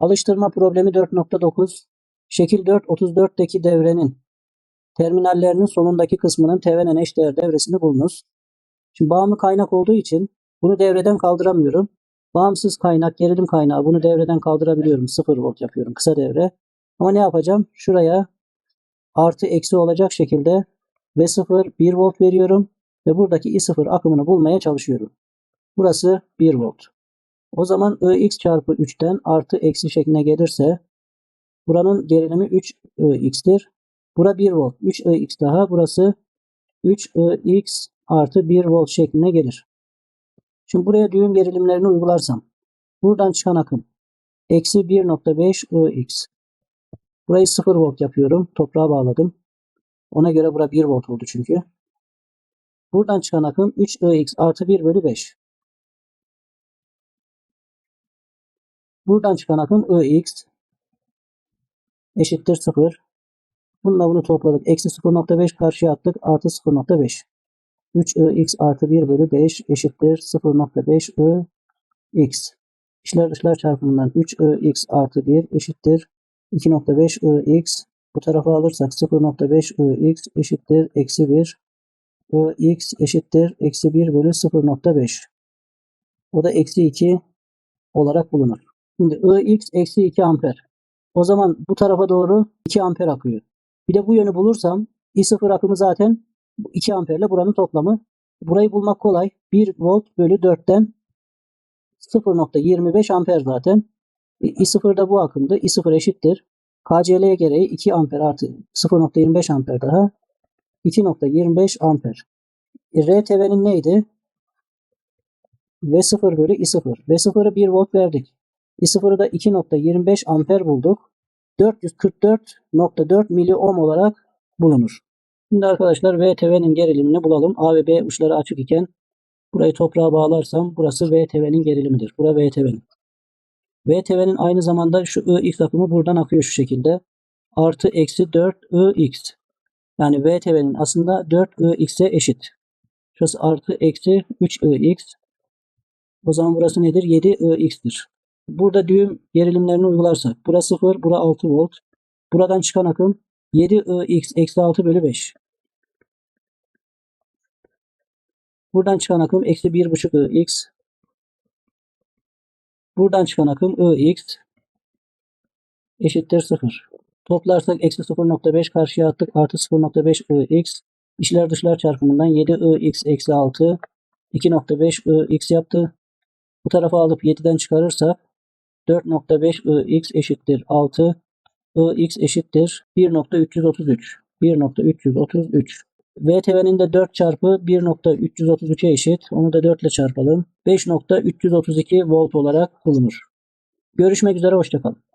Alıştırma problemi 4.9 Şekil 4.34'teki devrenin terminallerinin sonundaki kısmının Thevenin eşdeğer devresini bulunuz. Şimdi bağımlı kaynak olduğu için bunu devreden kaldıramıyorum. Bağımsız kaynak, gerilim kaynağı bunu devreden kaldırabiliyorum. 0 volt yapıyorum kısa devre. Ama ne yapacağım? Şuraya artı eksi olacak şekilde V0 1 volt veriyorum ve buradaki I0 akımını bulmaya çalışıyorum. Burası 1 volt. O zaman Ix çarpı 3'ten artı eksi şekline gelirse buranın gerilimi 3 Ix'tir. Bura 1 volt. 3 Ix daha. Burası 3 Ix artı 1 volt şekline gelir. Şimdi buraya düğüm gerilimlerini uygularsam buradan çıkan akım eksi 1.5 Ix. Burayı 0 volt yapıyorum. Toprağa bağladım. Ona göre bura 1 volt oldu çünkü. Buradan çıkan akım 3 Ix artı 1 bölü 5. Buradan çıkan akım Ix eşittir 0. Bununla bunu topladık. Eksi 0.5 karşıya attık. Artı 0.5. 3 Ix artı 1 bölü 5 eşittir 0.5 Ix. İşler dışlar çarpımından 3 Ix artı 1 eşittir 2.5 Ix. Bu tarafa alırsak 0.5 Ix eşittir eksi 1 Ix eşittir eksi 1 bölü 0.5. O da eksi 2 olarak bulunur. Şimdi Ix eksi 2 amper. O zaman bu tarafa doğru 2 amper akıyor. Bir de bu yönü bulursam I0 akımı zaten 2 amperle buranın toplamı. Burayı bulmak kolay. 1 volt bölü 4'ten 0.25 amper zaten. I0 da bu akımdı. I0 eşittir. KCL gereği 2 amper artı 0.25 amper daha. 2.25 amper. E, RTV'nin neydi? V0 bölü I0. V0'ı 1 volt verdik. I0'ı da 2.25 amper bulduk. 444.4 miliohm olarak bulunur. Şimdi arkadaşlar VTV'nin gerilimini bulalım. A ve B uçları açık iken burayı toprağa bağlarsam burası VTV'nin gerilimidir. Bura VTV'nin. VTV'nin aynı zamanda şu Ix akımı buradan akıyor şu şekilde. Artı eksi 4 Ix. Yani VTV'nin aslında 4 Ix'e eşit. Şurası artı eksi 3 Ix. O zaman burası nedir? 7 Ix'tir. Burada düğüm gerilimlerini uygularsak. Bura 0, bura 6 volt. Buradan çıkan akım 7 Ix eksi 6 bölü 5. Buradan çıkan akım eksi 1,5 Ix. Buradan çıkan akım Ix eşittir 0. Toplarsak eksi 0.5 karşıya attık. Artı 0.5 Ix. İçler dışlar çarpımından 7 Ix eksi 6. 2.5 Ix yaptı. Bu tarafa alıp 7'den çıkarırsak 4.5 Ix eşittir 6. Ix eşittir 1.333. 1.333. VTV'nin de 4 çarpı 1.333'e eşit. Onu da 4 ile çarpalım. 5.332 volt olarak bulunur. Görüşmek üzere. Hoşçakalın.